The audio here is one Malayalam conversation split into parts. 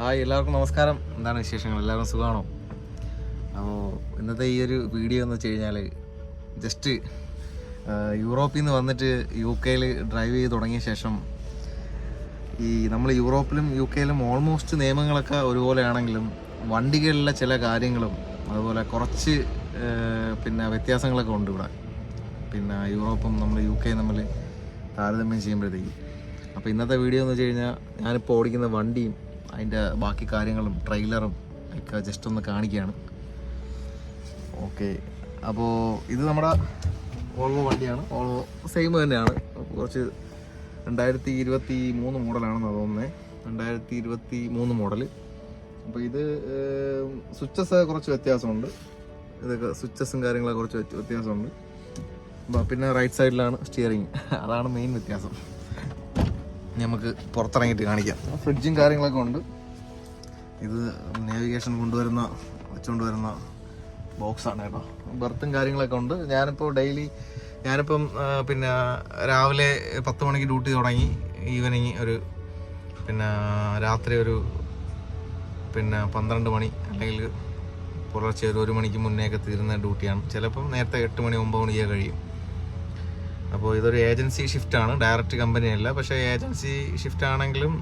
ഹായ് എല്ലാവർക്കും നമസ്കാരം. എന്താണ് വിശേഷങ്ങൾ? എല്ലാവരും സുഖമാണോ? അപ്പോൾ ഇന്നത്തെ ഈ ഒരു വീഡിയോ എന്ന് വെച്ച് കഴിഞ്ഞാൽ ജസ്റ്റ് യൂറോപ്പിൽ നിന്ന് വന്നിട്ട് യു കെയിൽ ഡ്രൈവ് ചെയ്ത് തുടങ്ങിയ ശേഷം ഈ നമ്മൾ യൂറോപ്പിലും യു കെയിലും ഓൾമോസ്റ്റ് നിയമങ്ങളൊക്കെ ഒരുപോലെയാണെങ്കിലും വണ്ടികളിലെ ചില കാര്യങ്ങളും അതുപോലെ കുറച്ച് പിന്നെ വ്യത്യാസങ്ങളൊക്കെ ഉണ്ട് ഇവിടെ. പിന്നെ യൂറോപ്പും നമ്മൾ യു കെയും നമ്മൾ താരതമ്യം ചെയ്യുമ്പോഴത്തേക്ക്. അപ്പോൾ ഇന്നത്തെ വീഡിയോ എന്ന് വെച്ച് കഴിഞ്ഞാൽ ഞാനിപ്പോൾ ഓടിക്കുന്ന വണ്ടിയും അതിന്റെ ബാക്കി കാര്യങ്ങളും ട്രെയിലറും ഒക്കെ ജസ്റ്റ് ഒന്ന് കാണിക്കുകയാണ്. ഓക്കെ. അപ്പോൾ ഇത് നമ്മുടെ ഓൾവോ വണ്ടിയാണ്. ഓൾവോ സെയിം തന്നെയാണ്. കുറച്ച് രണ്ടായിരത്തി ഇരുപത്തി മൂന്ന് മോഡലാണെന്ന് തോന്നുന്നത് രണ്ടായിരത്തി ഇരുപത്തി മൂന്ന് മോഡൽ അപ്പോൾ ഇത് സ്വിച്ചസ് കുറച്ച് വ്യത്യാസമുണ്ട്. ഇതൊക്കെ സ്വിച്ചസും കാര്യങ്ങളൊക്കെ കുറച്ച് വ്യത്യാസമുണ്ട്. പിന്നെ റൈറ്റ് സൈഡിലാണ് സ്റ്റിയറിങ് അതാണ് മെയിൻ വ്യത്യാസം. നമുക്ക് പുറത്തിറങ്ങിയിട്ട് കാണിക്കാം. ഫ്രിഡ്ജും കാര്യങ്ങളൊക്കെ ഉണ്ട്. ഇത് നാവിഗേഷൻ കൊണ്ടുവരുന്ന വെച്ചുകൊണ്ട് വരുന്ന ബോക്സാണ് കേട്ടോ. ബർത്തും കാര്യങ്ങളൊക്കെ ഉണ്ട്. ഞാനിപ്പോൾ ഡെയിലി ഞാനിപ്പം പിന്നെ രാവിലെ പത്ത് മണിക്ക് ഡ്യൂട്ടി തുടങ്ങി. ഈവനിങ് ഒരു പിന്നെ രാത്രി ഒരു പിന്നെ പന്ത്രണ്ട് മണി അല്ലെങ്കിൽ പുലർച്ചെ ഒരു ഒരു മണിക്ക് മുന്നേ ഒക്കെ തീരുന്ന ഡ്യൂട്ടിയാണ് ചിലപ്പം നേരത്തെ എട്ട് മണി ഒമ്പത് മണിയൊക്കെ കഴിയും. അപ്പോൾ ഇതൊരു ഏജൻസി ഷിഫ്റ്റാണ് ഡയറക്റ്റ് കമ്പനിയല്ല പക്ഷേ ഏജൻസി ഷിഫ്റ്റ് ആണെങ്കിലും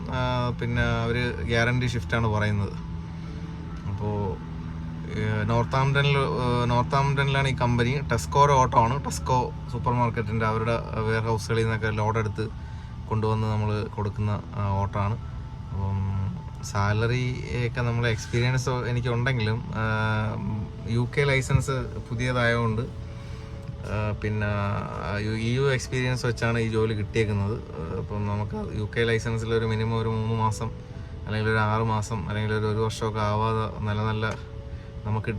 പിന്നെ അവർ ഗ്യാരണ്ടി ഷിഫ്റ്റാണ് പറയുന്നത്. അപ്പോൾ നോർത്ത് ആംപ്ടണിൽ നോർത്ത് ആംപ്ടണിലാണ് ഈ കമ്പനി ടെസ്കോയുടെ ഓട്ടോ ആണ്. ടെസ്കോ സൂപ്പർ മാർക്കറ്റിന്റെ അവരുടെ വെയർ ഹൗസുകളിൽ നിന്നൊക്കെ ലോഡ് എടുത്ത് കൊണ്ടുവന്ന് നമ്മൾ കൊടുക്കുന്ന ഓട്ടോ ആണ്. അപ്പം സാലറി ഒക്കെ നമ്മൾ എക്സ്പീരിയൻസ് എനിക്ക് ഉണ്ടെങ്കിലും യു കെ ലൈസൻസ് പുതിയതായതുകൊണ്ട് പിന്നെ യു എക്സ്പീരിയൻസ് വെച്ചാണ് ഈ ജോലി കിട്ടിയേക്കുന്നത്. അപ്പം നമുക്ക് യു കെ ലൈസൻസിൽ ഒരു മിനിമം ഒരു മൂന്ന് മാസം അല്ലെങ്കിൽ ഒരു ആറ് മാസം അല്ലെങ്കിൽ ഒരു ഒരു വർഷമൊക്കെ ആവാതെ നല്ല നല്ല നമുക്ക്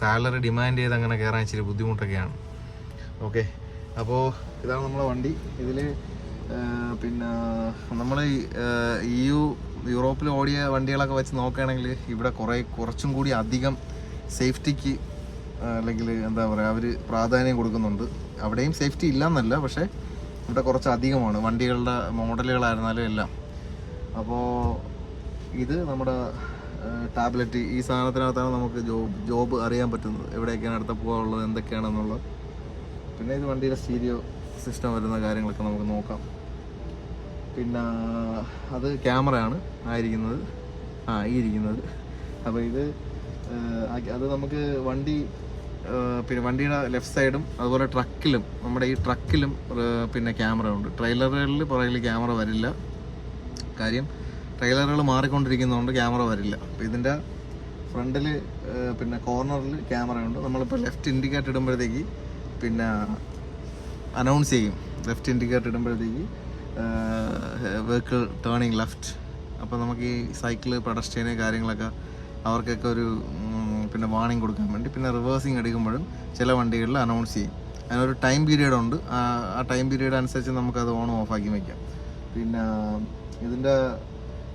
സാലറി ഡിമാൻഡ് ചെയ്ത് അങ്ങനെ കയറാൻ ഇച്ചിരി ബുദ്ധിമുട്ടൊക്കെയാണ്. ഓക്കെ അപ്പോൾ ഇതാണ് നമ്മളെ വണ്ടി. ഇതിൽ പിന്നെ നമ്മൾ ഈ യു യൂറോപ്പിൽ ഓടിയ വണ്ടികളൊക്കെ വെച്ച് നോക്കുകയാണെങ്കിൽ ഇവിടെ കുറേ കുറച്ചും കൂടി അധികം സേഫ്റ്റിക്ക് അല്ലെങ്കിൽ എന്താ പറയുക അവർ പ്രാധാന്യം കൊടുക്കുന്നുണ്ട്. അവിടെയും സേഫ്റ്റി ഇല്ലയെന്നല്ല പക്ഷേ ഇവിടെ കുറച്ച് അധികമാണ് വണ്ടികളുടെ മോഡലുകളായിരുന്നാലും എല്ലാം. അപ്പോൾ ഇത് നമ്മുടെ ടാബ്ലറ്റ് ഈ സാധനത്തിനകത്താണ് നമുക്ക് ജോബ് ജോബ് അറിയാൻ പറ്റുന്നത്. എവിടെയൊക്കെയാണ് അടുത്ത പോകാനുള്ളത് എന്തൊക്കെയാണെന്നുള്ളത്. പിന്നെ ഇത് വണ്ടിയുടെ സ്റ്റീരിയോ സിസ്റ്റം വരുന്ന കാര്യങ്ങളൊക്കെ നമുക്ക് നോക്കാം. പിന്നെ അത് ക്യാമറയാണ് ആയിരിക്കുന്നത്. ആ ഈ ഇരിക്കുന്നത്. അപ്പോൾ ഇത് അത് നമുക്ക് വണ്ടി പിന്നെ വണ്ടിയുടെ ലെഫ്റ്റ് സൈഡും അതുപോലെ ട്രക്കിലും നമ്മുടെ ഈ ട്രക്കിലും പിന്നെ ക്യാമറ ഉണ്ട്. ട്രെയിലറുകളിൽ പുറകിൽ ക്യാമറ വരില്ല. കാര്യം ട്രെയിലറുകൾ മാറിക്കൊണ്ടിരിക്കുന്നതുകൊണ്ട് ക്യാമറ വരില്ല. അപ്പോൾ ഇതിന്റെ ഫ്രണ്ടിൽ പിന്നെ കോർണറിൽ ക്യാമറ ഉണ്ട്. നമ്മളിപ്പോൾ ലെഫ്റ്റ് ഇൻഡിക്കേറ്റർ ഇടുമ്പോഴത്തേക്ക് പിന്നെ അനൗൺസ് ചെയ്യും. ലെഫ്റ്റ് ഇൻഡിക്കേറ്റർ ഇടുമ്പോഴത്തേക്ക് വെഹിക്കിൾ ടേണിങ് ലെഫ്റ്റ് അപ്പോൾ നമുക്ക് ഈ സൈക്കിൾ പെഡസ്ട്രിയന് കാര്യങ്ങളൊക്കെ അവർക്കൊക്കെ ഒരു പിന്നെ വാണിംഗ് കൊടുക്കാൻ വേണ്ടി. പിന്നെ റിവേഴ്സിങ് എടുക്കുമ്പോഴും ചില വണ്ടികളിൽ അനൗൺസ് ചെയ്യും. അതിനൊരു ടൈം പീരീഡ് ഉണ്ട്. ആ ടൈം പീരീഡ് അനുസരിച്ച് നമുക്കത് ഓൺ ഓഫാക്കി വയ്ക്കാം പിന്നെ ഇതിന്റെ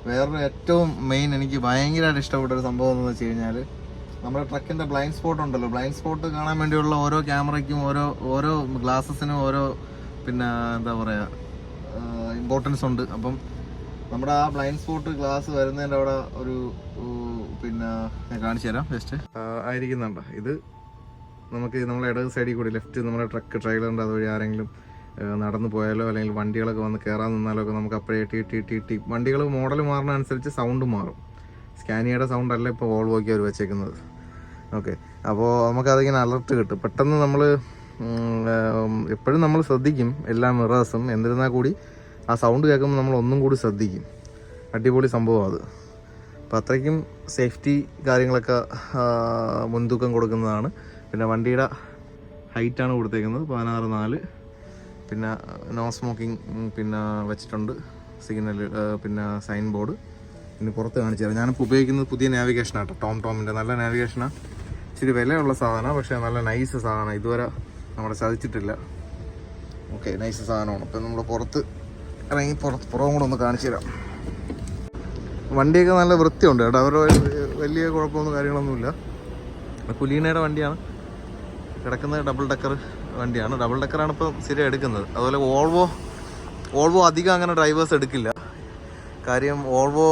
വേറൊരു ഏറ്റവും മെയിൻ എനിക്ക് ഭയങ്കരമായിട്ട് ഇഷ്ടപ്പെട്ട ഒരു സംഭവം എന്ന് വെച്ച് കഴിഞ്ഞാൽ നമ്മുടെ ട്രക്കിന്റെ ബ്ലൈൻഡ് സ്പോട്ട് ഉണ്ടല്ലോ. ബ്ലൈൻഡ് സ്പോട്ട് കാണാൻ വേണ്ടിയുള്ള ഓരോ ക്യാമറയ്ക്കും ഓരോ ഓരോ ഗ്ലാസസിനും ഓരോ പിന്നെ എന്താ പറയുക ഇമ്പോർട്ടൻസ് ഉണ്ട്. അപ്പം നമ്മുടെ ആ ബ്ലൈൻഡ് സ്പോട്ട് ഗ്ലാസ് വരുന്നതിന്റെ അവിടെ ഒരു പിന്നെ ഞാൻ കാണിച്ചു തരാം ജസ്റ്റ് ആയിരിക്കുന്നുണ്ട് ഇത് നമുക്ക് നമ്മുടെ ഇടത് സൈഡിൽ കൂടി ലെഫ്റ്റ് നമ്മുടെ ട്രക്ക് ട്രെയിലറിന്റെ അതുവഴി ആരെങ്കിലും നടന്നു പോയാലോ അല്ലെങ്കിൽ വണ്ടികളൊക്കെ വന്ന് കയറാൻ നിന്നാലോ ഒക്കെ നമുക്ക് അപ്പോഴേ ടി ടി ടി ടി. വണ്ടികൾ മോഡൽ മാറുന്ന അനുസരിച്ച് സൗണ്ട് മാറും. സ്കാനിയുടെ സൗണ്ട് അല്ല ഇപ്പോൾ വോൾവോയ്ക്ക് അവർ വെച്ചേക്കുന്നത്. ഓക്കെ അപ്പോൾ നമുക്കതിങ്ങനെ അലർട്ട് കിട്ടും. പെട്ടെന്ന് നമ്മൾ എപ്പോഴും നമ്മൾ ശ്രദ്ധിക്കും. എല്ലാ മിറേഴ്സും എന്നിരുന്നാൽ കൂടി ആ സൗണ്ട് കേൾക്കുമ്പോൾ നമ്മൾ ഒന്നും കൂടി ശ്രദ്ധിക്കും. അടിപൊളി സംഭവം അത്. അപ്പം അത്രയ്ക്കും സേഫ്റ്റി കാര്യങ്ങളൊക്കെ മുൻതൂക്കം കൊടുക്കുന്നതാണ്. പിന്നെ വണ്ടിയുടെ ഹൈറ്റാണ് കൊടുത്തേക്കുന്നത് പതിനാറ് നാല്. പിന്നെ നോ സ്മോക്കിംഗ് പിന്നെ വെച്ചിട്ടുണ്ട് സിഗ്നൽ പിന്നെ സൈൻ ബോർഡ് പിന്നെ പുറത്ത് കാണിച്ചു തരാം. ഞാനിപ്പോൾ ഉപയോഗിക്കുന്നത് പുതിയ നാവിഗേഷനാണ് കേട്ടോ ടോം ടോമിന്റെ നല്ല നാവിഗേഷനാണ് ഇച്ചിരി വിലയുള്ള സാധനമാണ് പക്ഷേ നല്ല നൈസ് സാധനമാണ് ഇതുവരെ നമ്മളെ ചതിച്ചിട്ടില്ല. ഓക്കെ നൈസ് സാധനമാണ്. അപ്പം നമ്മൾ പുറത്ത് ഇറങ്ങി പുറത്ത് പുറവും കൂടെ ഒന്ന് കാണിച്ചു തരാം. വണ്ടിയൊക്കെ നല്ല വൃത്തിയുണ്ട് കേട്ടോ. അവരുടെ വലിയ കുഴപ്പമൊന്നും കാര്യങ്ങളൊന്നുമില്ല. കുലീനയുടെ വണ്ടിയാണ്. കിടക്കുന്നത് ഡബിൾ ഡക്കർ വണ്ടിയാണ്. ഡബിൾ ഡക്കറാണ് ഇപ്പോൾ സ്ഥിരം എടുക്കുന്നത്. അതുപോലെ ഓൾവോ ഓൾവോ അധികം അങ്ങനെ ഡ്രൈവേഴ്സ് എടുക്കില്ല. കാര്യം ഓൾവോ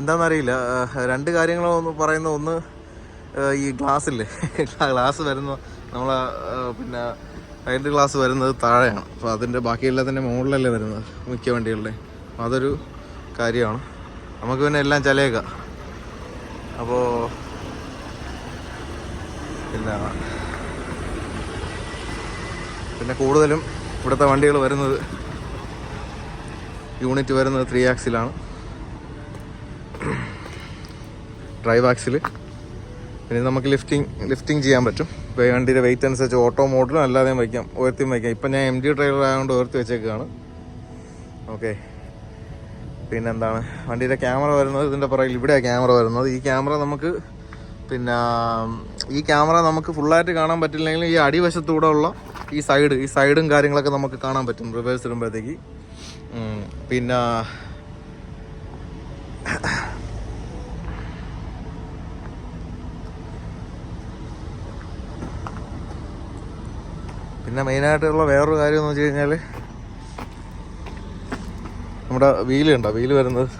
എന്താണെന്നറിയില്ല. രണ്ട് കാര്യങ്ങളൊന്ന് പറയുന്ന ഒന്ന് ഈ ഗ്ലാസ്സില്ലേ ഗ്ലാസ് വരുന്ന നമ്മളെ പിന്നെ സൈഡ് ഗ്ലാസ് വരുന്നത് താഴെയാണ്. അപ്പോൾ അതിന്റെ ബാക്കിയെല്ലാത്തിന്റെ മുകളിലല്ലേ വരുന്നത് മിക്ക വണ്ടികളുടെ അതൊരു കാര്യമാണ്. നമുക്ക് പിന്നെ എല്ലാം ചിലയേക്കാം. അപ്പോൾ പിന്നെ പിന്നെ കൂടുതലും ഇവിടുത്തെ വണ്ടികൾ വരുന്നത് യൂണിറ്റ് വരുന്നത് ത്രീ ആക്സിലാണ് ഡ്രൈവ് ആക്സിൽ പിന്നെ നമുക്ക് ലിഫ്റ്റിംഗ് ലിഫ്റ്റിംഗ് ചെയ്യാൻ പറ്റും. ഇപ്പോൾ വണ്ടിയുടെ വെയിറ്റ് അനുസരിച്ച് ഓട്ടോ മോഡലും അല്ലാതെയും വയ്ക്കാം ഉയർത്തിയും വയ്ക്കാം. ഇപ്പം ഞാൻ എം ഡി ഡ്രൈവർ ആയതുകൊണ്ട് ഉയർത്തി വെച്ചേക്കാണ്. ഓക്കെ പിന്നെന്താണ്? വണ്ടിയുടെ ക്യാമറ വരുന്നത് ഇതിന്റെ പുറകിൽ ഇവിടെയാണ് ക്യാമറ വരുന്നത്. ഈ ക്യാമറ നമുക്ക് പിന്നെ ഈ ക്യാമറ നമുക്ക് ഫുള്ളായിട്ട് കാണാൻ പറ്റില്ലെങ്കിലും ഈ അടിവശത്തൂടെ ഉള്ള ഈ സൈഡ് ഈ സൈഡും കാര്യങ്ങളൊക്കെ നമുക്ക് കാണാൻ പറ്റും റിവേഴ്സ് ഇടുമ്പോഴത്തേക്ക്. പിന്നെ പിന്നെ മെയിനായിട്ടുള്ള വേറൊരു കാര്യം എന്ന് വെച്ച് കഴിഞ്ഞാൽ നമ്മുടെ വീൽ ഉണ്ടോ വീൽ വരുന്നത്.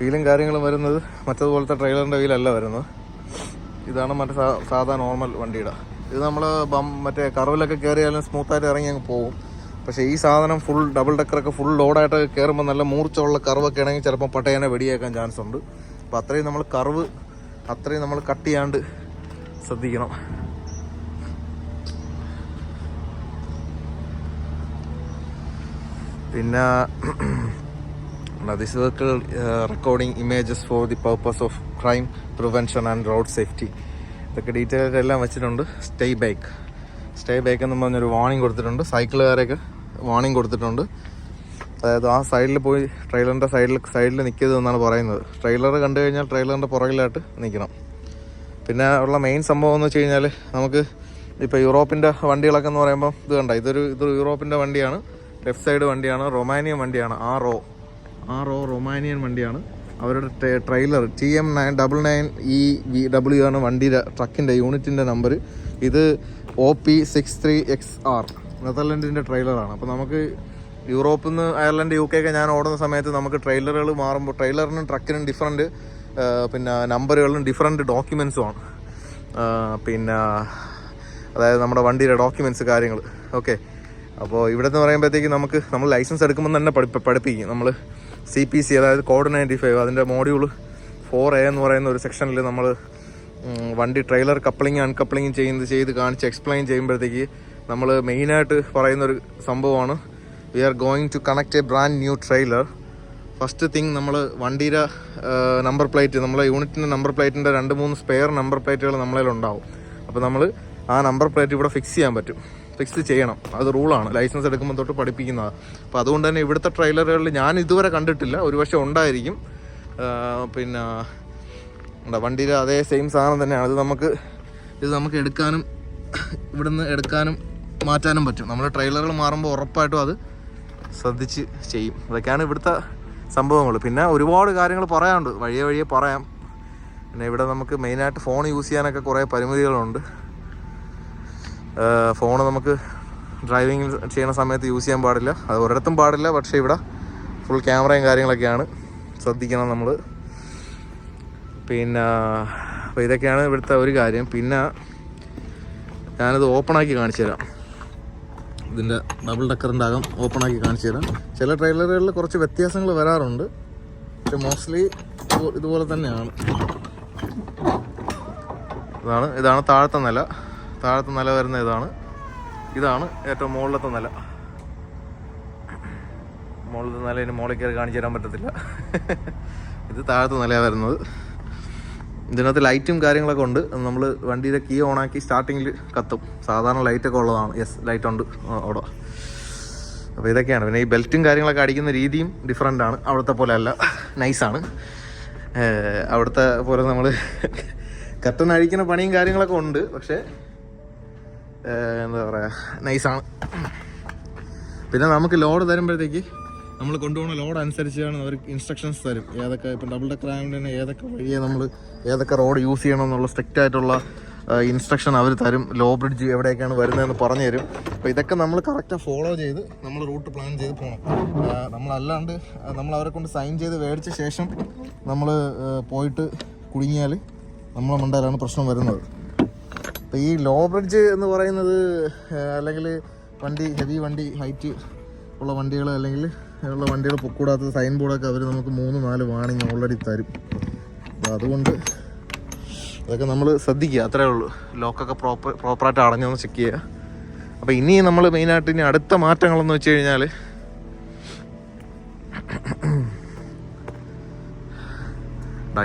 വീലും കാര്യങ്ങളും വരുന്നത്. മറ്റതുപോലത്തെ ട്രെയിലറിന്റെ വീലല്ല വരുന്നത്. ഇതാണ് മറ്റേ സാധാ നോർമൽ വണ്ടിയുടെ. ഇത് നമ്മൾ ബം മറ്റേ കറവിലൊക്കെ കയറിയാലും സ്മൂത്തായിട്ട് ഇറങ്ങി അങ്ങ് പോകും. പക്ഷേ ഈ സാധനം ഫുൾ ഡബിൾ ഡെക്കറൊക്കെ ഫുൾ ലോഡായിട്ട് കയറുമ്പോൾ നല്ല മൂർച്ചയുള്ള കറവൊക്കെ ആണെങ്കിൽ ചിലപ്പോൾ പട്ടയനെ വെടിയേക്കാൻ ചാൻസ് ഉണ്ട്. അപ്പോൾ അത്രയും നമ്മൾ കറവ് അത്രയും നമ്മൾ കട്ട് ചെയ്യാണ്ട് ശ്രദ്ധിക്കണം. പിന്നെ this circle recording images for the purpose of crime prevention and road safety ഇതൊക്കെ ഡീറ്റെയിൽ എല്ലാം വെച്ചിട്ടുണ്ട്. സ്റ്റേ ബൈക്ക് സ്റ്റേ ബൈക്ക് എന്ന് പറഞ്ഞൊരു വാണിംഗ് കൊടുത്തിട്ടുണ്ട്. സൈക്കിളുകാരെയൊക്കെ വാണിംഗ് കൊടുത്തിട്ടുണ്ട്. അതായത് ആ സൈഡിൽ പോയി ട്രെയിലറിന്റെ സൈഡിൽ സൈഡിൽ നിൽക്കരുത് എന്നാണ് പറയുന്നത്. ട്രെയിലർ കണ്ടു കഴിഞ്ഞാൽ ട്രെയിലറിന്റെ പുറകിലായിട്ട് നിൽക്കണം പിന്നെ ഉള്ള മെയിൻ സംഭവം എന്ന് വെച്ച് കഴിഞ്ഞാൽ നമുക്ക് ഇപ്പോൾ യൂറോപ്പിന്റെ വണ്ടികളൊക്കെ എന്ന് പറയുമ്പോൾ ഇത് കണ്ട? ഇതൊരു ഇതൊരു യൂറോപ്പിന്റെ വണ്ടിയാണ്. ലെഫ്റ്റ് സൈഡ് വണ്ടിയാണ്. റൊമാനിയൻ വണ്ടിയാണ്. ആ റോ ആ ഒ റൊമാനിയൻ വണ്ടിയാണ്. അവരുടെ trailer T M nine double nine E V W ആണ് വണ്ടിയുടെ ട്രക്കിന്റെ യൂണിറ്റിന്റെ നമ്പർ. ഇത് O P six three X R. നെതർലൻഡിന്റെ ട്രെയിലറാണ്. അപ്പോൾ നമുക്ക് യൂറോപ്പിൽ നിന്ന് അയർലൻഡ് യു കെ ഒക്കെ ഞാൻ ഓടുന്ന സമയത്ത് നമുക്ക് ട്രെയിലറുകൾ മാറുമ്പോൾ ട്രെയിലറിനും ട്രക്കിനും ഡിഫറന്റ് പിന്നെ നമ്പറുകളും ഡിഫറന്റ് ഡോക്യുമെൻസുമാണ് പിന്നെ അതായത് നമ്മുടെ വണ്ടിയുടെ ഡോക്യുമെന്റ്സ് കാര്യങ്ങൾ. ഓക്കെ. അപ്പോൾ ഇവിടെ നിന്ന് പറയുമ്പോഴത്തേക്ക് നമുക്ക് നമ്മൾ ലൈസൻസ് എടുക്കുമ്പോൾ തന്നെ പഠിപ്പ പഠിപ്പിക്കും. നമ്മൾ സി പി സി അതായത് കോഡ് നയന്റി ഫൈവ് അതിന്റെ മോഡ്യൂൾ ഫോർ എ എന്ന് പറയുന്ന ഒരു സെക്ഷനിൽ നമ്മൾ വണ്ടി ട്രെയിലർ കപ്ലിങ് അൺകപ്ലിങ് ചെയ്യുന്നത് ചെയ്ത് കാണിച്ച് എക്സ്പ്ലെയിൻ ചെയ്യുമ്പോഴത്തേക്ക് നമ്മൾ മെയിനായിട്ട് പറയുന്നൊരു സംഭവമാണ്. We are going to connect a brand new trailer first thing നമ്മൾ വണ്ടിയുടെ നമ്പർ പ്ലേറ്റ് നമ്മളെ യൂണിറ്റിന്റെ നമ്പർ പ്ലേറ്റിന്റെ രണ്ട് മൂന്ന് സ്പെയർ നമ്പർ പ്ലേറ്റുകൾ നമ്മളിലുണ്ടാവും. അപ്പോൾ നമ്മൾ ആ നമ്പർ പ്ലേറ്റ് ഇവിടെ ഫിക്സ് ചെയ്യാൻ പറ്റും. ഫിക്സ് ചെയ്യണം. അത് റൂളാണ്. ലൈസൻസ് എടുക്കുമ്പോൾ തൊട്ട് പഠിപ്പിക്കുന്നത്. അപ്പോൾ അതുകൊണ്ട് തന്നെ ഇവിടുത്തെ ട്രെയിലറുകളിൽ ഞാൻ ഇതുവരെ കണ്ടിട്ടില്ല. ഒരു പക്ഷേ ഉണ്ടായിരിക്കും പിന്നെ എന്താ വണ്ടിയിലെ അതേ സെയിം സാധനം തന്നെയാണ്. ഇത് നമുക്ക് ഇത് നമുക്ക് എടുക്കാനും ഇവിടുന്ന് എടുക്കാനും മാറ്റാനും പറ്റും. നമ്മുടെ ട്രെയിലറുകൾ മാറുമ്പോൾ ഉറപ്പായിട്ടും അത് ശ്രദ്ധിച്ച് ചെയ്യും. അതൊക്കെയാണ് ഇവിടുത്തെ സംഭവങ്ങൾ. പിന്നെ ഒരുപാട് കാര്യങ്ങൾ പറയാനുണ്ട്. വഴിയെ വഴിയെ പറയാം. പിന്നെ ഇവിടെ നമുക്ക് മെയിനായിട്ട് ഫോൺ യൂസ് ചെയ്യാനൊക്കെ കുറേ പരിമിതികളുണ്ട്. ഫോൺ നമുക്ക് ഡ്രൈവിങ് ചെയ്യുന്ന സമയത്ത് യൂസ് ചെയ്യാൻ പാടില്ല. അത് ഒരിടത്തും പാടില്ല പക്ഷേ ഇവിടെ ഫുൾ ക്യാമറയും കാര്യങ്ങളൊക്കെയാണ്. ശ്രദ്ധിക്കണം നമ്മൾ പിന്നെ അപ്പോൾ ഇതൊക്കെയാണ് ഇവിടുത്തെ ഒരു കാര്യം. പിന്നെ ഞാനത് ഓപ്പണാക്കി കാണിച്ചു തരാം. ഇതിന്റെ ഡബിൾ ഡക്കറിന്റെ അകം ഓപ്പണാക്കി കാണിച്ചു തരാം. ചില ട്രെയിലറുകളിൽ കുറച്ച് വ്യത്യാസങ്ങൾ വരാറുണ്ട്. പക്ഷെ മോസ്റ്റ്ലി ഇതുപോലെ തന്നെയാണ്. ഇതാണ് ഇതാണ് താഴത്തെ നില. താഴത്തെ നില വരുന്ന ഇതാണ്. ഇതാണ് ഏറ്റവും മുകളിലത്തെ നില. മുകളിലത്തെ നില ഇനി മുകളിൽ കയറി കാണിച്ചു തരാൻ പറ്റത്തില്ല. ഇത് താഴത്തെ നിലയാണ് വരുന്നത്. ഇതിനകത്ത് ലൈറ്റും കാര്യങ്ങളൊക്കെ ഉണ്ട്. നമ്മൾ വണ്ടിയുടെ കീ ഓണാക്കി സ്റ്റാർട്ടിങ്ങിൽ കത്തും. സാധാരണ ലൈറ്റൊക്കെ ഉള്ളതാണ്. യെസ് ലൈറ്റ് ഉണ്ട്. അവിടെ. അപ്പോൾ ഇതൊക്കെയാണ്. പിന്നെ ഈ ബെൽറ്റും കാര്യങ്ങളൊക്കെ അടിക്കുന്ന രീതിയും ഡിഫറെന്റ് ആണ്. അവിടുത്തെ പോലെ അല്ല. നൈസാണ് അവിടുത്തെ പോലെ നമ്മൾ കട്ടൻ അഴിക്കുന്ന പണിയും കാര്യങ്ങളൊക്കെ ഉണ്ട്. പക്ഷേ എന്താ പറയുക നൈസാണ് പിന്നെ നമുക്ക് ലോഡ് തരുമ്പോഴത്തേക്ക് നമ്മൾ കൊണ്ടുപോകുന്ന ലോഡ് അനുസരിച്ചാണ് അവർ ഇൻസ്ട്രക്ഷൻസ് തരും. ഏതൊക്കെ ഇപ്പം ഡബിൾ ഡെക്കർ ആയതുകൊണ്ട് ഏതൊക്കെ വഴിയെ നമ്മൾ ഏതൊക്കെ റോഡ് യൂസ് ചെയ്യണം എന്നുള്ള സ്ട്രിക്റ്റ് ആയിട്ടുള്ള ഇൻസ്ട്രക്ഷൻ അവർ തരും. ലോ ബ്രിഡ്ജ് എവിടെയൊക്കെയാണ് വരുന്നതെന്ന് പറഞ്ഞു തരും അപ്പോൾ ഇതൊക്കെ നമ്മൾ കറക്റ്റ് ഫോളോ ചെയ്ത് നമ്മൾ റൂട്ട് പ്ലാൻ ചെയ്ത് പോകണം നമ്മളല്ലാണ്ട് നമ്മൾ അവരെ കൊണ്ട് സൈൻ ചെയ്ത് മേടിച്ച ശേഷം നമ്മൾ പോയിട്ട് കുടുങ്ങിയാൽ നമ്മളെ മണ്ടയിലാണ് പ്രശ്നം വരുന്നത്. അപ്പോൾ ഈ ലോ ബ്രിഡ്ജ് എന്ന് പറയുന്നത് അല്ലെങ്കിൽ വണ്ടി ഹെവി വണ്ടി ഹൈറ്റ് ഉള്ള വണ്ടികൾ അല്ലെങ്കിൽ ഉള്ള വണ്ടികൾ പൊക്കൂടാത്ത സൈൻ ബോർഡൊക്കെ അവർ നമുക്ക് മൂന്ന് നാല് വാണിങ് ഓൾറെഡി തരും. അപ്പോൾ അതുകൊണ്ട് അതൊക്കെ നമ്മൾ ശ്രദ്ധിക്കുക അത്രേ ഉള്ളൂ. ലോക്കൊക്കെ പ്രോപ്പർ പ്രോപ്പറായിട്ട് അടഞ്ഞൊന്ന് ചെക്ക് ചെയ്യുക. അപ്പോൾ ഇനി നമ്മൾ മെയിനായിട്ട് ഇനി അടുത്ത മാറ്റങ്ങളെന്ന് വെച്ച് കഴിഞ്ഞാൽ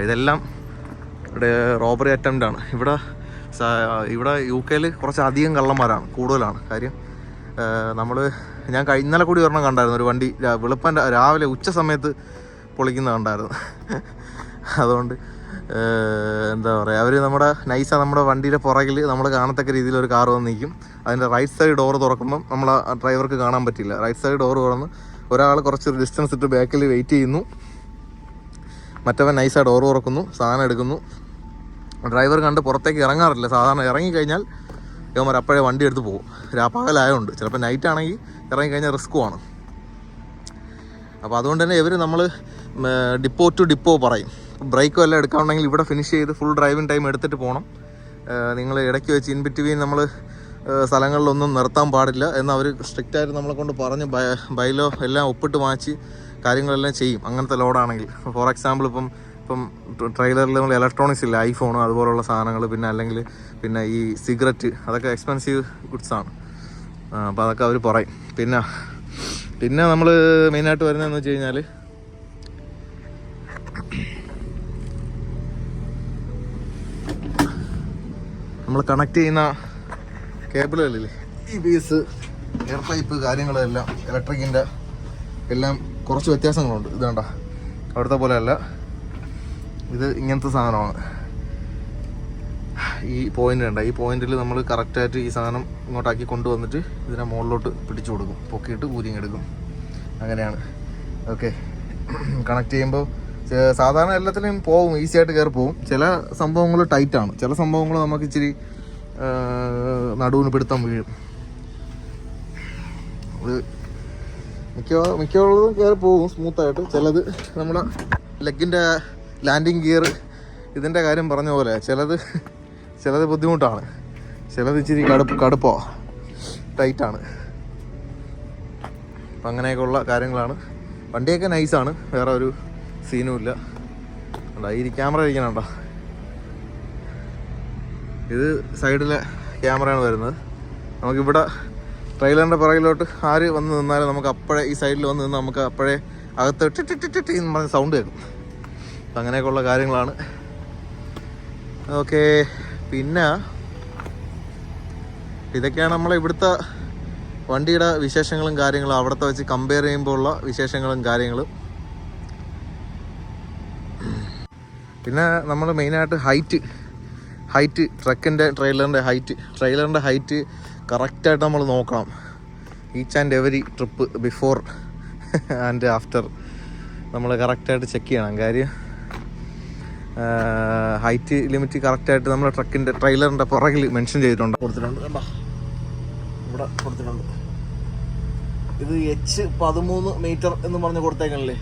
ഇതെല്ലാം ഇവിടെ റോബറി അറ്റംപ്റ്റ് ആണ്. ഇവിടെ ഇവിടെ യു കെയിൽ കുറച്ച് അധികം കള്ളന്മാരാണ് കൂടുതലാണ്. കാര്യം നമ്മൾ ഞാൻ ഇന്നലെ കൂടി ഒരെണ്ണം കണ്ടായിരുന്നു. ഒരു വണ്ടി വെളുപ്പം രാവിലെ ഉച്ച സമയത്ത് പൊളിക്കുന്ന കണ്ടായിരുന്നു. അതുകൊണ്ട് എന്താ പറയുക അവർ നമ്മുടെ നൈസാ നമ്മുടെ വണ്ടിയുടെ പുറകിൽ നമ്മൾ കാണത്തക്ക രീതിയിൽ ഒരു കാർ വന്ന് നിൽക്കും. അതിന്റെ റൈറ്റ് സൈഡ് ഡോർ തുറക്കുമ്പം നമ്മൾ ഡ്രൈവർക്ക് കാണാൻ പറ്റില്ല. റൈറ്റ് സൈഡ് ഡോർ തുറന്ന് ഒരാൾ കുറച്ച് ഡിസ്റ്റൻസ് ഇട്ട് ബാക്കിൽ വെയിറ്റ് ചെയ്യുന്നു. മറ്റവൻ നൈസായി ഡോർ തുറക്കുന്നു സാധനം എടുക്കുന്നു. ഡ്രൈവർ കണ്ട് പുറത്തേക്ക് ഇറങ്ങാറില്ല. സാധാരണ ഇറങ്ങിക്കഴിഞ്ഞാൽ ഇവന്മാർ അപ്പോഴേ വണ്ടി എടുത്ത് പോകും രാപ്പകലായതുകൊണ്ട് ചിലപ്പോൾ നൈറ്റ് ആണെങ്കിൽ ഇറങ്ങിക്കഴിഞ്ഞാൽ റിസ്ക്കുമാണ് അപ്പോൾ അതുകൊണ്ട് തന്നെ ഇവർ നമ്മൾ ഡിപ്പോ ടു ഡിപ്പോ പറയും. ബ്രേക്കോ എല്ലാം എടുക്കാനുണ്ടെങ്കിൽ ഇവിടെ ഫിനിഷ് ചെയ്ത് ഫുൾ ഡ്രൈവിംഗ് ടൈം എടുത്തിട്ട് പോകണം നിങ്ങൾ ഇടയ്ക്ക് വെച്ച് ഇൻ ബിറ്റ്വീൻ നമ്മൾ സ്ഥലങ്ങളിലൊന്നും നിർത്താൻ പാടില്ല എന്ന് അവർ സ്ട്രിക്റ്റായിട്ട് നമ്മളെ കൊണ്ട് പറഞ്ഞ് ബൈലോ എല്ലാം ഒപ്പിട്ട് വാങ്ങിച്ച് കാര്യങ്ങളെല്ലാം ചെയ്യും. അങ്ങനത്തെ ലോഡാണെങ്കിൽ ഫോർ എക്സാമ്പിൾ ഇപ്പം ഇപ്പം ട്രെയിലറിൽ നമ്മൾ ഇലക്ട്രോണിക്സ് ഇല്ല ഐഫോൺ അതുപോലുള്ള സാധനങ്ങൾ പിന്നെ അല്ലെങ്കിൽ പിന്നെ ഈ സിഗരറ്റ് അതൊക്കെ എക്സ്പെൻസീവ് ഗുഡ്സാണ് അപ്പോൾ അതൊക്കെ അവർ പറയും. പിന്നെ പിന്നെ നമ്മൾ മെയിനായിട്ട് വരുന്നതെന്ന് വെച്ച് കഴിഞ്ഞാൽ നമ്മൾ കണക്ട് ചെയ്യുന്ന കേബിളുകളില്ലേ ഈ പീസ് എയർ പൈപ്പ് കാര്യങ്ങളെല്ലാം ഇലക്ട്രിക്കിന്റെ എല്ലാം കുറച്ച് വ്യത്യാസങ്ങളുണ്ട്. ഇത് കണ്ട അവിടുത്തെ പോലെ അല്ല. ഇത് ഇങ്ങനത്തെ സാധനമാണ്. ഈ പോയിന്റ് ഉണ്ട് ഈ പോയിന്റിൽ നമ്മൾ കറക്റ്റായിട്ട് ഈ സാധനം ഇങ്ങോട്ടാക്കി കൊണ്ടുവന്നിട്ട് ഇതിനെ മുകളിലോട്ട് പിടിച്ചു കൊടുക്കും. പൊക്കിയിട്ട് ഊരിങ് എടുക്കും. അങ്ങനെയാണ്. ഓക്കെ കണക്ട് ചെയ്യുമ്പോൾ സാധാരണ എല്ലാത്തിലും പോവും ഈസി ആയിട്ട് കയറി പോവും. ചില സംഭവങ്ങൾ ടൈറ്റാണ് ചില സംഭവങ്ങൾ നമുക്ക് ഇച്ചിരി നടുവിന് പിടുത്തം വീഴും. അത് മിക്ക മിക്കുള്ളതും കയറി പോകും സ്മൂത്തായിട്ട് ചിലത് നമ്മുടെ ലെഗിന്റെ ലാൻഡിങ് ഗിയർ ഇതിന്റെ കാര്യം പറഞ്ഞ പോലെ ചിലത് ചിലത് ബുദ്ധിമുട്ടാണ്. ചിലത് ഇച്ചിരി കടുപ്പ് കടുപ്പോ? ടൈറ്റാണ് അപ്പം അങ്ങനെയൊക്കെയുള്ള കാര്യങ്ങളാണ്. വണ്ടിയൊക്കെ നൈസാണ് വേറെ ഒരു സീനും ഇല്ല. ഈ ക്യാമറ ഇരിക്കണുണ്ടോ ഇത് സൈഡിലെ ക്യാമറയാണ് വരുന്നത്. നമുക്കിവിടെ ട്രെയിലറിന്റെ പുറകിലോട്ട് ആര് വന്ന് നിന്നാലും നമുക്ക് അപ്പോഴേ ഈ സൈഡിൽ വന്ന് നിന്ന് നമുക്ക് അപ്പോഴേ അകത്ത് ടി ടി ടി ടി എന്ന് പറഞ്ഞ സൗണ്ട് കേൾക്കും. അങ്ങനെയൊക്കെയുള്ള കാര്യങ്ങളാണ്. ഓക്കെ പിന്നെ ഇതൊക്കെയാണ് നമ്മളെ ഇവിടുത്തെ വണ്ടിയുടെ വിശേഷങ്ങളും കാര്യങ്ങളും അവിടുത്തെ വെച്ച് കമ്പയർ ചെയ്യുമ്പോൾ ഉള്ള വിശേഷങ്ങളും കാര്യങ്ങളും. പിന്നെ നമ്മൾ മെയിനായിട്ട് ഹൈറ്റ് ഹൈറ്റ് ട്രക്കിന്റെ ട്രെയിലറിന്റെ ഹൈറ്റ് ട്രെയിലറിന്റെ ഹൈറ്റ് കറക്റ്റായിട്ട് നമ്മൾ നോക്കണം. Each and every trip before and after നമ്മൾ കറക്റ്റായിട്ട് ചെക്ക് ചെയ്യണം. കാര്യം ഹൈറ്റ് ലിമിറ്റ് കറക്റ്റായിട്ട് നമ്മുടെ ട്രക്കിന്റെ ട്രെയിലറിന്റെ പുറകിൽ മെൻഷൻ ചെയ്തിട്ടുണ്ട്. കൊടുത്തിട്ടുണ്ട്. കണ്ടോ? ഇവിടെ കൊടുത്തിട്ടുണ്ട്. ഇത് എച്ച് പതിമൂന്ന് മീറ്റർ എന്ന് പറഞ്ഞ് കൊടുത്തേക്കണല്ലേ?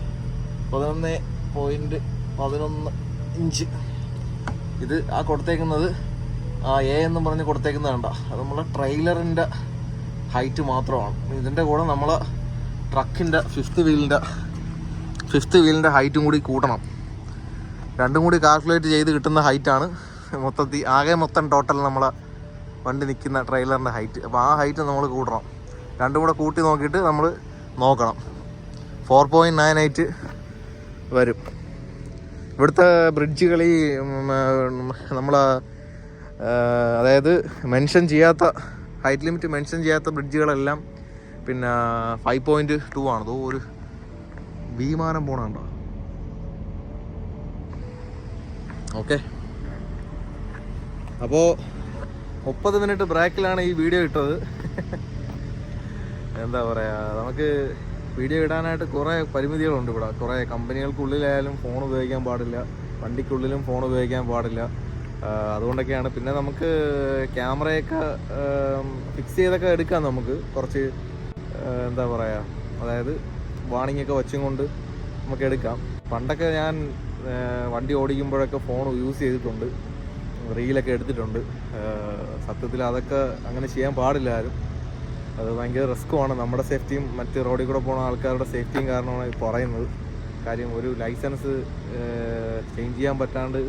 പതിനൊന്ന് പോയിന്റ് പതിനൊന്ന് ഇഞ്ച് ഇത് ആ കൊടുത്തേക്കുന്നത് ആ എ എന്ന് പറഞ്ഞ് കൊടുത്തേക്കുന്നത് കണ്ട? അത് നമ്മളെ ട്രെയിലറിന്റെ ഹൈറ്റ് മാത്രമാണ്. ഇതിന്റെ കൂടെ നമ്മൾ ട്രക്കിന്റെ ഫിഫ്ത്ത് വീലിന്റെ ഫിഫ്ത്ത് വീലിന്റെ ഹൈറ്റും കൂടി കൂട്ടണം. രണ്ടും കൂടി കാൽക്കുലേറ്റ് ചെയ്ത് കിട്ടുന്ന ഹൈറ്റാണ് മൊത്തത്തിൽ ആകെ മൊത്തം ടോട്ടൽ നമ്മളെ വണ്ടി നിൽക്കുന്ന ട്രെയിലറിന്റെ ഹൈറ്റ് അപ്പോൾ ആ ഹൈറ്റ് നമ്മൾ കൂട്ടണം. രണ്ടും കൂടെ കൂട്ടി നോക്കിയിട്ട് നമ്മൾ നോക്കണം. ഫോർ പോയിന്റ് നയൻ എയ്റ്റ് വരും. ഇവിടുത്തെ ബ്രിഡ്ജുകൾ ഈ നമ്മൾ അതായത് മെൻഷൻ ചെയ്യാത്ത ഹൈറ്റ് ലിമിറ്റ് മെൻഷൻ ചെയ്യാത്ത ബ്രിഡ്ജുകളെല്ലാം പിന്നെ ഫൈവ് പോയിന്റ് ടു ആണ്. ഒരു വിമാനം പോണുണ്ടോ ഓക്കെ. അപ്പോൾ മുപ്പത് മിനിറ്റ് ബ്രേക്കിലാണ് ഈ വീഡിയോ ഇട്ടത്. എന്താ പറയുക നമുക്ക് വീഡിയോ ഇടാനായിട്ട് കുറേ പരിമിതികളുണ്ട് ഇവിടെ. കുറേ കമ്പനികൾക്കുള്ളിലായാലും ഫോൺ ഉപയോഗിക്കാൻ പാടില്ല. വണ്ടിക്കുള്ളിലും ഫോൺ ഉപയോഗിക്കാൻ പാടില്ല. അതുകൊണ്ടൊക്കെയാണ്. പിന്നെ നമുക്ക് ക്യാമറയൊക്കെ ഫിക്സ് ചെയ്തൊക്കെ എടുക്കാം നമുക്ക്. കുറച്ച് എന്താ പറയുക അതായത് വാണിംഗ് വെച്ചും കൊണ്ട് നമുക്ക് എടുക്കാം. പണ്ടൊക്കെ ഞാൻ വണ്ടി ഓടിക്കുമ്പോഴൊക്കെ ഫോൺ യൂസ് ചെയ്തിട്ടുണ്ട്. റീലൊക്കെ എടുത്തിട്ടുണ്ട്. സത്യത്തിൽ അതൊക്കെ അങ്ങനെ ചെയ്യാൻ പാടില്ല ആരും. അത് ഭയങ്കര റിസ്ക്കുമാണ്. നമ്മുടെ സേഫ്റ്റിയും മറ്റ് റോഡിൽ കൂടെ പോകുന്ന ആൾക്കാരുടെ സേഫ്റ്റിയും കാരണമാണ് പറയുന്നത്. കാര്യം ഒരു ലൈസൻസ് ചേഞ്ച് ചെയ്യാൻ പറ്റാണ്ട്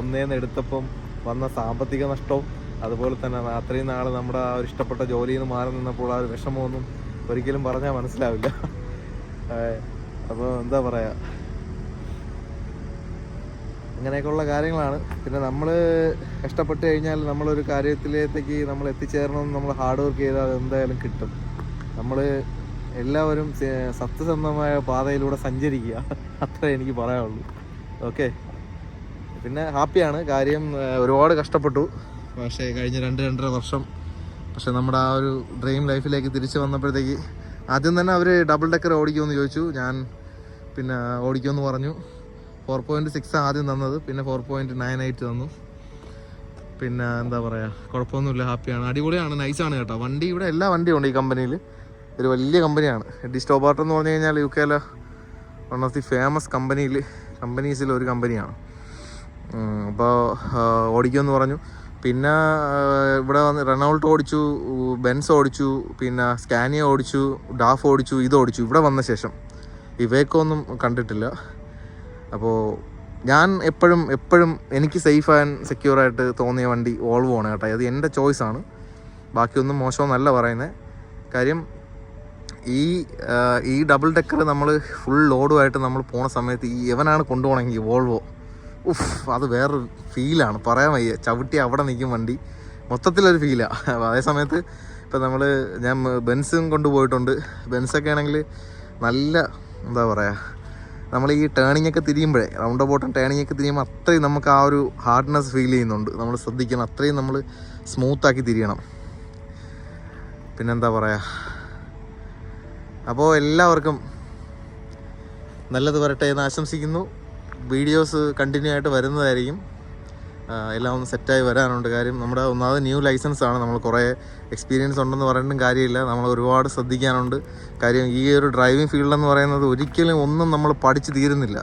ഒന്നേന്ന് എടുത്തപ്പം വന്ന സാമ്പത്തിക നഷ്ടവും അതുപോലെ തന്നെ അത്രയും നാൾ നമ്മുടെ ആ ഒരു ഇഷ്ടപ്പെട്ട ജോലിയിൽ നിന്ന് മാറി നിന്നപ്പോൾ ആ ഒരു വിഷമമൊന്നും ഒരിക്കലും പറഞ്ഞാൽ മനസ്സിലാവില്ല. അപ്പോൾ എന്താ പറയുക അങ്ങനെയൊക്കെയുള്ള കാര്യങ്ങളാണ്. പിന്നെ നമ്മൾ കഷ്ടപ്പെട്ട് കഴിഞ്ഞാൽ നമ്മളൊരു കാര്യത്തിലേക്ക് നമ്മൾ എത്തിച്ചേരണമെന്ന് നമ്മൾ ഹാർഡ് വർക്ക് ചെയ്താൽ എന്തായാലും കിട്ടും. നമ്മൾ എല്ലാവരും സത്യസന്ധമായ പാതയിലൂടെ സഞ്ചരിക്കുക. അത്രേ എനിക്ക് പറയാനുള്ളൂ. ഓക്കെ പിന്നെ ഹാപ്പിയാണ്. കാര്യം ഒരുപാട് കഷ്ടപ്പെട്ടു. പക്ഷേ കഴിഞ്ഞ രണ്ട് രണ്ടര വർഷം. പക്ഷേ നമ്മുടെ ആ ഒരു ഡ്രീം ലൈഫിലേക്ക് തിരിച്ചു വന്നപ്പോഴത്തേക്ക് ആദ്യം തന്നെ അവർ ഡബിൾ ഡെക്കർ ഓടിക്കുമെന്ന് ചോദിച്ചു. ഞാൻ പിന്നെ ഓടിക്കുമെന്ന് പറഞ്ഞു. ഫോർ പോയിന്റ് സിക്സ് ആദ്യം തന്നത് പിന്നെ ഫോർ പോയിന്റ് നയൻ എയ്റ്റ് തന്നു. പിന്നെ എന്താ പറയുക കുഴപ്പമൊന്നുമില്ല ഹാപ്പിയാണ്. അടിപൊളിയാണ് നൈസാണ് കേട്ടോ. വണ്ടി ഇവിടെ എല്ലാ വണ്ടിയും ഉണ്ട് ഈ കമ്പനിയിൽ. ഒരു വലിയ കമ്പനിയാണ്. എഡി സ്റ്റോബാർട്ട് എന്ന് പറഞ്ഞു കഴിഞ്ഞാൽ യു കെയിലെ വൺ ഓഫ് ദി ഫേമസ് കമ്പനിയിൽ കമ്പനീസിൽ ഒരു കമ്പനിയാണ്. അപ്പോൾ ഓടിക്കുമെന്ന് പറഞ്ഞു. പിന്നെ ഇവിടെ വന്ന് റെനോൾട്ട് ഓടിച്ചു ബെൻസ് ഓടിച്ചു പിന്നെ സ്കാനിയ ഓടിച്ചു ഡാഫ് ഓടിച്ചു ഇത് ഓടിച്ചു. ഇവിടെ വന്ന ശേഷം. ഇവയൊക്കെ ഒന്നും കണ്ടിട്ടില്ല. അപ്പോൾ ഞാൻ എപ്പോഴും എപ്പോഴും എനിക്ക് സേഫ് ആൻഡ് സെക്യൂർ ആയിട്ട് തോന്നിയ വണ്ടി ഓൾവോ ആണ് കേട്ടോ. അത് എന്റെ ചോയ്സ് ചോയ്സാണ് ബാക്കിയൊന്നും മോശമെന്നല്ല പറയുന്നത് കാര്യം ഈ ഈ ഡബിൾ ഡെക്കർ നമ്മൾ ഫുൾ ലോഡുമായിട്ട് നമ്മൾ പോണ സമയത്ത് ഈ എവനാണ് കൊണ്ടുപോകണമെങ്കിൽ വോൾവോ. ഉഫ് അത് വേറൊരു ഫീലാണ്. പറയാൻ വയ്യ. ചവിട്ടി അവിടെ നിൽക്കും വണ്ടി. മൊത്തത്തിലൊരു ഫീലാണ് അതേ സമയത്ത് ഇപ്പം നമ്മൾ ഞാൻ ബെൻസും കൊണ്ടുപോയിട്ടുണ്ട് ബെൻസൊക്കെ ആണെങ്കിൽ നല്ല എന്താ പറയുക നമ്മൾ ഈ ടേണിംഗ് ഒക്കെ തിരിയുമ്പോഴേ റൗണ്ട് ബോട്ടം ടേണിംഗ് ഒക്കെ തിരിയുമ്പോൾ അത്രയും നമുക്ക് ആ ഒരു ഹാർഡ്നെസ് ഫീൽ ചെയ്യുന്നുണ്ട്. നമ്മൾ ശ്രദ്ധിക്കണം അത്രയും നമ്മൾ സ്മൂത്താക്കി തിരിയണം. പിന്നെന്താ പറയുക അപ്പോൾ എല്ലാവർക്കും നല്ലത് വരട്ടെ എന്ന് ആശംസിക്കുന്നു. വീഡിയോസ് കണ്ടിന്യൂ ആയിട്ട് വരുന്നതായിരിക്കും. എല്ലാം ഒന്ന് സെറ്റായി വരാനുണ്ട്. കാര്യം നമ്മുടെ ഒന്നാമത് ന്യൂ ലൈസൻസ് ആണ്. നമ്മൾ കുറേ എക്സ്പീരിയൻസ് ഉണ്ടെന്ന് പറഞ്ഞിട്ടും കാര്യമില്ല. നമ്മൾ ഒരുപാട് ശ്രദ്ധിക്കാനുണ്ട്. കാര്യം ഈ ഒരു ഡ്രൈവിംഗ് ഫീൽഡെന്ന് പറയുന്നത് ഒരിക്കലും ഒന്നും നമ്മൾ പഠിച്ചു തീരുന്നില്ല.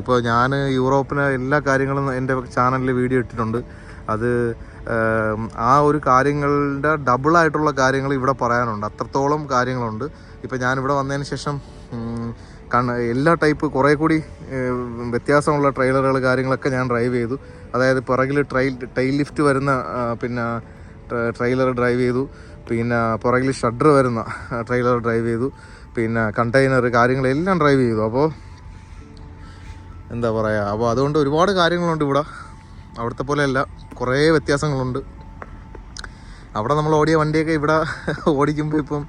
ഇപ്പോൾ ഞാൻ യൂറോപ്പിലെ എല്ലാ കാര്യങ്ങളും എന്റെ ചാനലിൽ വീഡിയോ ഇട്ടിട്ടുണ്ട്. അത് ആ ഒരു കാര്യങ്ങളുടെ ഡബിളായിട്ടുള്ള കാര്യങ്ങൾ ഇവിടെ പറയാനുണ്ട്. അത്രത്തോളം കാര്യങ്ങളുണ്ട്. ഇപ്പോൾ ഞാനിവിടെ വന്നതിന് ശേഷം എല്ലാ ടൈപ്പ് കുറേ കൂടി വ്യത്യാസമുള്ള ട്രെയിലറുകൾ കാര്യങ്ങളൊക്കെ ഞാൻ ഡ്രൈവ് ചെയ്തു. അതായത് പുറകിൽ ട്രെയിൽ ടൈൽ ലിഫ്റ്റ് വരുന്ന പിന്നെ ട്രെയിലർ ഡ്രൈവ് ചെയ്തു. പിന്നെ പുറകിൽ ഷഡർ വരുന്ന ട്രെയിലർ ഡ്രൈവ് ചെയ്തു. പിന്നെ കണ്ടെയ്നർ കാര്യങ്ങളെല്ലാം ഡ്രൈവ് ചെയ്തു. അപ്പോൾ എന്താ പറയുക അപ്പോൾ അതുകൊണ്ട് ഒരുപാട് കാര്യങ്ങളുണ്ട് ഇവിടെ. അവിടുത്തെ പോലെയല്ല കുറേ വ്യത്യാസങ്ങളുണ്ട്. അവിടെ നമ്മൾ ഓടിയ വണ്ടിയൊക്കെ ഇവിടെ ഓടിക്കുമ്പോൾ ഇപ്പം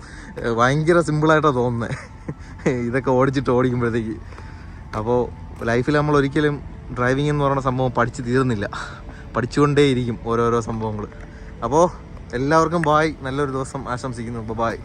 ഭയങ്കര സിമ്പിളായിട്ടാണ് തോന്നുന്നത് ഇതൊക്കെ ഓടിച്ചിട്ട് ഓടിക്കുമ്പോഴത്തേക്ക്. അപ്പോൾ ലൈഫിൽ നമ്മൾ ഒരിക്കലും ഡ്രൈവിംഗ് എന്ന് പറയുന്ന സംഭവം പഠിച്ച് തീർന്നില്ല. പഠിച്ചുകൊണ്ടേയിരിക്കും ഓരോരോ സംഭവങ്ങൾ. അപ്പോൾ എല്ലാവർക്കും ബായ് നല്ലൊരു ദിവസം ആശംസിക്കുന്നു. അപ്പോൾ ബായ്